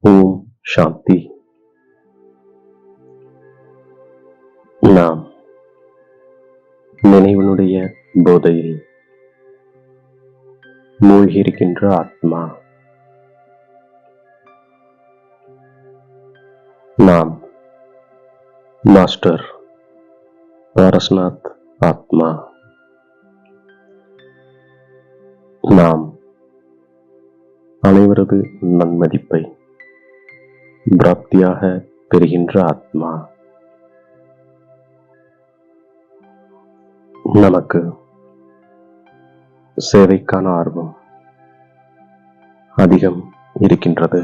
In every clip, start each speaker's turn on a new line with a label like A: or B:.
A: ஓம் சாந்தி. நாம் நினைவனுடைய போதையில் மூழ்கியிருக்கின்ற ஆத்மா. நாம் மாஸ்டர் பாரஸ்நாத் ஆத்மா. நாம் அனைவரது நன்மதிப்பை பிராப்தியாக பெறுகின்ற ஆத்மா. நமக்கு சேவைக்கான ஆர்வம் அதிகம் இருக்கின்றது.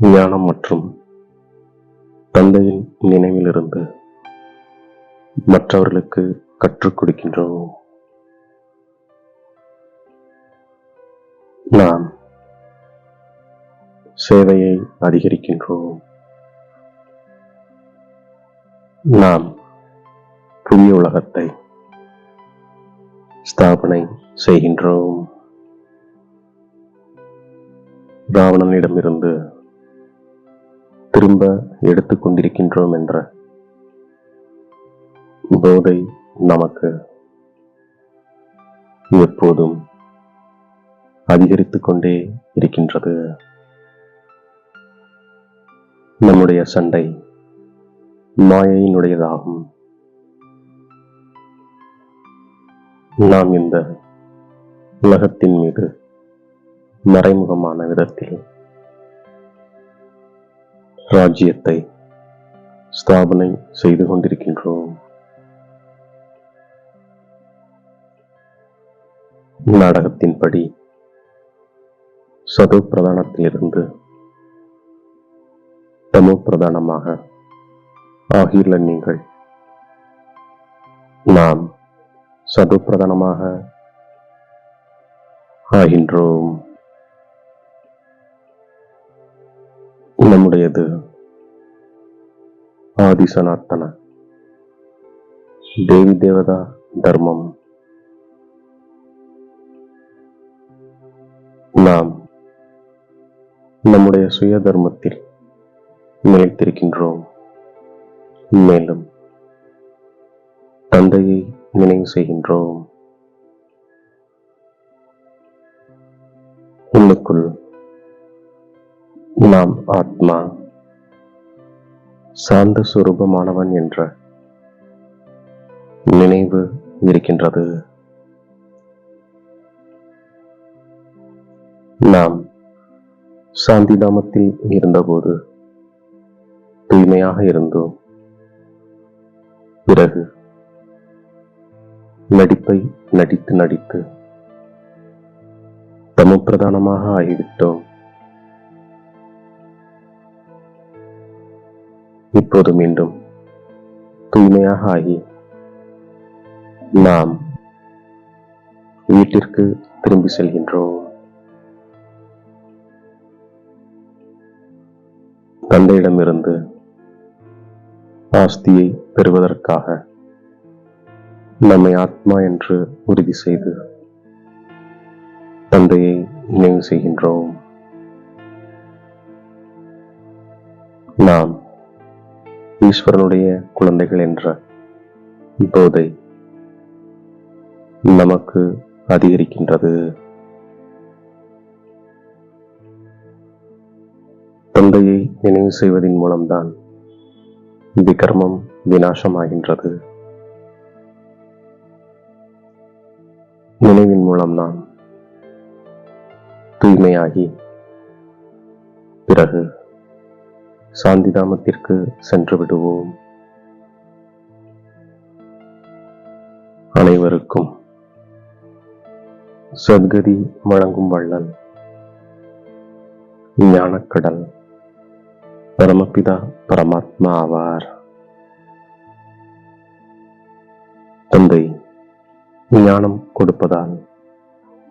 A: ஞானம் மற்றும் தந்தையின் நினைவிலிருந்து மற்றவர்களுக்கு கற்றுக் கொடுக்கின்றோம். நாம் சேவையை அதிகரிக்கின்றோம். நாம் புதிய உலகத்தை ஸ்தாபனை செய்கின்றோம். ராவணனிடமிருந்து திரும்ப எடுத்துக் கொண்டிருக்கின்றோம் என்ற போதை நமக்கு எப்போதும் அதிகரித்துக் கொண்டே இருக்கின்றது. நம்முடைய சண்டை மாயையினுடையதாகும். நாம் இந்த உலகத்தின் மீது மறைமுகமான விதத்தில் ராஜ்யத்தை ஸ்தாபனை செய்து கொண்டிருக்கின்றோம். நாடகத்தின்படி சது பிரதானத்திலிருந்து பிரதானமாக ஆகியுள்ள நீங்கள். நாம் சதுப்பிரதானமாக ஆகின்றோம். நம்முடையது ஆதிசனாத்தன தேவி தேவதா தர்மம். நாம் நம்முடைய சுய தர்மத்தில் நினைத்திருக்கின்றோம். மேலும் தந்தையை நினைவு செய்கின்றோம். உள்ளுக்குள் நாம் ஆத்மா சாந்த சுரூபமானவன் என்ற நினைவு இருக்கின்றது. நாம் சாந்திதாமத்தில் இருந்தபோது தூய்மையாக இருந்தோம். பிறகு நடிப்பை நடித்து நடித்து தமப்பிரதானமாக ஆகிவிட்டோம். இப்போது மீண்டும் தூய்மையாக ஆகி நாம் வீட்டிற்கு திரும்பி செல்கின்றோம். தந்தையிடமிருந்து ஆஸ்தியை பெறுவதற்காக நம்மை ஆத்மா என்று உறுதி செய்து தந்தையை நினைவு செய்கின்றோம். நாம் ஈஸ்வரனுடைய குழந்தைகள் என்ற போதை நமக்கு அதிகரிக்கின்றது. தந்தையை நினைவு செய்வதன் மூலம்தான் விகர்மம் வினாசமாகின்றது நினைவின் மூலம் நாம் தூய்மையாகி பிறகு சாந்திதாமத்திற்கு சென்று விடுவோம். அனைவருக்கும் சத்கதி வழங்கும் வள்ளல் ஞானக்கடல். பிதா பரமாத்மா ஆவார் தந்தை ஞானம் கொடுப்பதால்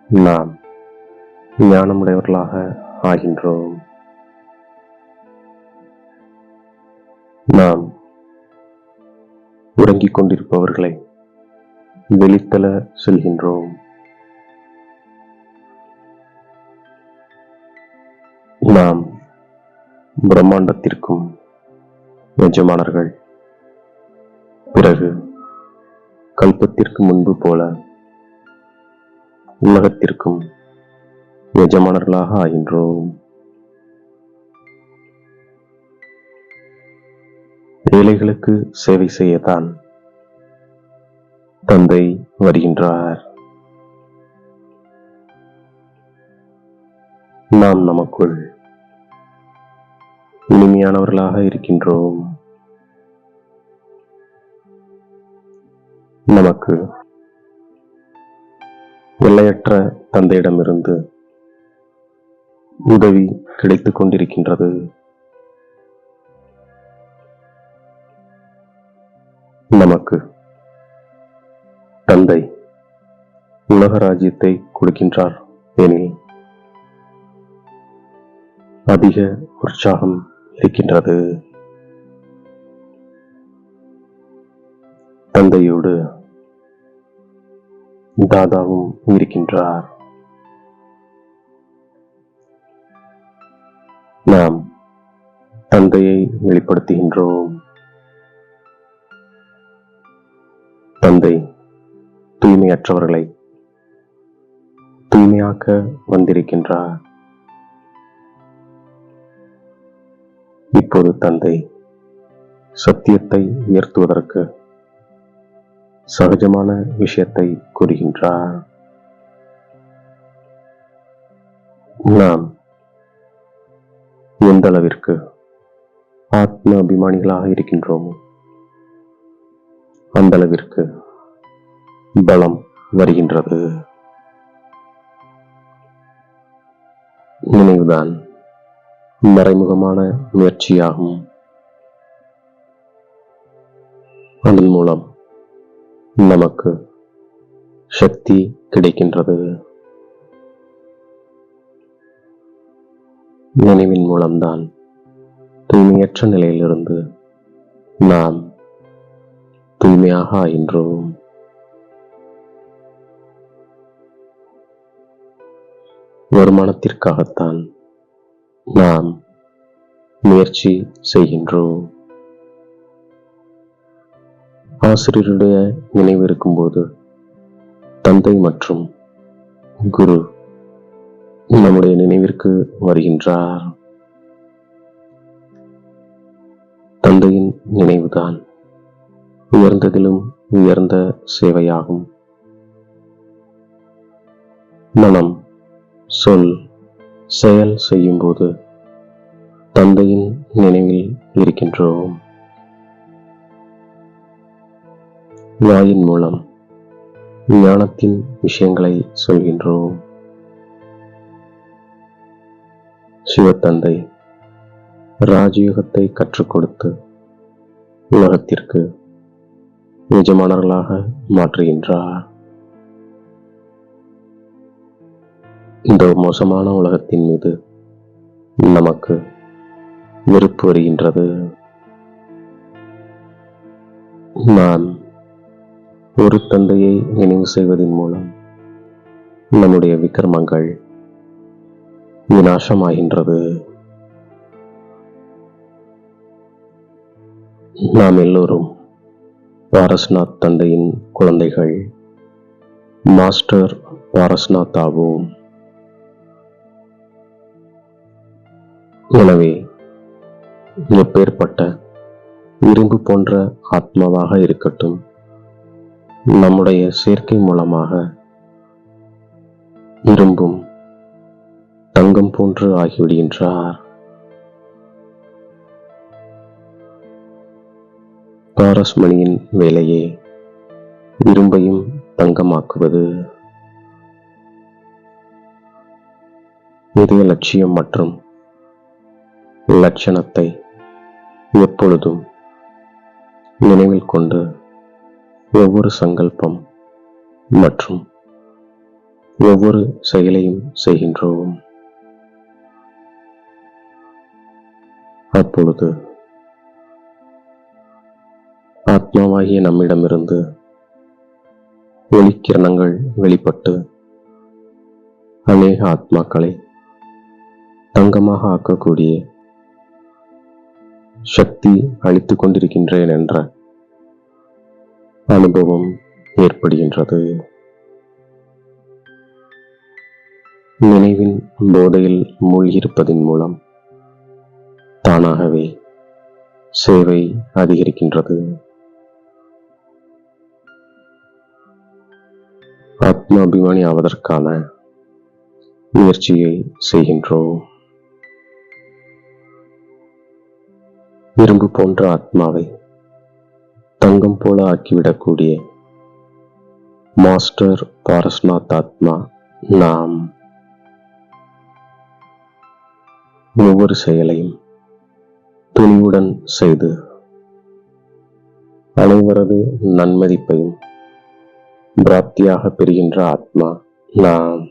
A: நாம் ஞானமுடையவர்களாக ஆகின்றோம். நாம் உறங்கிக் கொண்டிருப்பவர்களை வெளித்தல செல்கின்றோம். நாம் பிரம்மாண்டத்திற்கும் எஜமானர்கள் பிறகு கல்பத்திற்கு முன்பு போல உலகத்திற்கும் எஜமானர்களாக ஆகின்றோம். ஏழைகளுக்கு சேவை செய்யத்தான் தந்தை வருகின்றார். நாம் நமக்குள் இனிமையானவர்களாக இருக்கின்றோம். நமக்கு எல்லையற்ற தந்தையிடமிருந்து உதவி கிடைத்துக் கொண்டிருக்கின்றது. நமக்கு தந்தை உலக ராஜ்யத்தை கொடுக்கின்றார் எனில் அதிக உற்சாகம் இருக்கின்றது. தந்தையோடு தாதாவும் இருக்கின்றார். நாம் தந்தையை வெளிப்படுத்துகின்றோம். தந்தை தூய்மையற்றவர்களை தூய்மையாக்க வந்திருக்கின்றார். இப்போது தந்தை சத்தியத்தை உயர்த்துவதற்கு சகஜமான விஷயத்தை கூறுகின்றார். நாம் எந்த அளவிற்கு ஆத்ம அபிமானிகளாக இருக்கின்றோமோ அந்த அளவிற்கு பலம் வருகின்றது. நினைவுதான் மறைமுகமான முயற்சியாகும். அதன் மூலம் நமக்கு சக்தி கிடைக்கின்றது. நினைவின் மூலம்தான் தூய்மையற்ற நிலையிலிருந்து நாம் தூய்மையாக ஆகின்றோம். வருமானத்திற்காகத்தான் நாம் முயற்சி செய்கின்றோம். ஆசிரியருடைய நினைவு இருக்கும்போது தந்தை மற்றும் குரு நம்முடைய நினைவிற்கு வருகின்றார். தந்தையின் நினைவுதான் உயர்ந்ததிலும் உயர்ந்த சேவையாகும். மனம் சொல் செயல் செய்யும்போது தந்தையின் நினைவில் இருக்கின்றோம். வாயின் மூலம் ஞானத்தின் விஷயங்களை சொல்கின்றோம். சிவத்தந்தை ராஜயோகத்தை கற்றுக் கொடுத்து உலகத்திற்கு எஜமானர்களாக மாற்றுகின்றார். இந்த மோசமான உலகத்தின் மீது நமக்கு வெறுப்பு வருகின்றது. நான் ஒரு தந்தையை நினைவு செய்வதன் மூலம் நம்முடைய விக்கிரமங்கள் விநாசமாகின்றது. நாம் எல்லோரும் பாரஸ்நாத் தந்தையின் குழந்தைகள் மாஸ்டர் பாரஸ்நாத் ஆகும் எனவே எப்பேற்பட்ட இரும்பு போன்ற ஆத்மாவாக இருக்கட்டும். நம்முடைய சேர்க்கை மூலமாக இரும்பும் தங்கம் போன்று ஆகிவிடுகின்றார். பாரஸ்மணியின் வேலையே இரும்பையும் தங்கமாக்குவது. இதய லட்சியம் மற்றும் லட்சணத்தை எப்பொழுதும் நினைவில் கொண்டு ஒவ்வொரு சங்கல்பம் மற்றும் ஒவ்வொரு செயலையும் செய்கின்றோம். அப்பொழுது ஆத்மாவாகிய நம்மிடமிருந்து ஒளிக்கிரணங்கள் வெளிப்பட்டு அநேக ஆத்மாக்களை தங்கமாக ஆக்கக்கூடிய சக்தி அளித்து கொண்டிருக்கின்றேன் என்ற அனுபவம் ஏற்படுகின்றது. நினைவின் போதையில் மூழ்கியிருப்பதின் மூலம் தானாகவே சேவை அதிகரிக்கின்றது. ஆத்மாபிமானி ஆவதற்கான முயற்சியை செய்கின்றோம். இரும்பு போன்ற ஆத்மாவை தங்கம் போல ஆக்கிவிடக்கூடிய மாஸ்டர் பாரஸ்நாத் ஆத்மா நாம். ஒவ்வொரு செயலையும் துணிவுடன் செய்து அனைவரது நன்மதிப்பையும் பிராப்தியாக பெறுகின்ற ஆத்மா நாம்.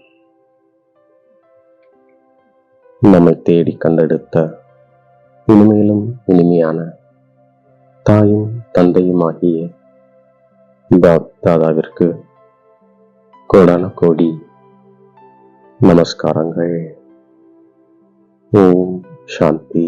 A: நம்மை தேடி கண்டெடுத்த இனிமேலும் இனிமையான தாயும் தந்தையுமாகிய பாப் தாதாவிற்கு கோடான கோடி நமஸ்காரங்கள். ஓம் சாந்தி.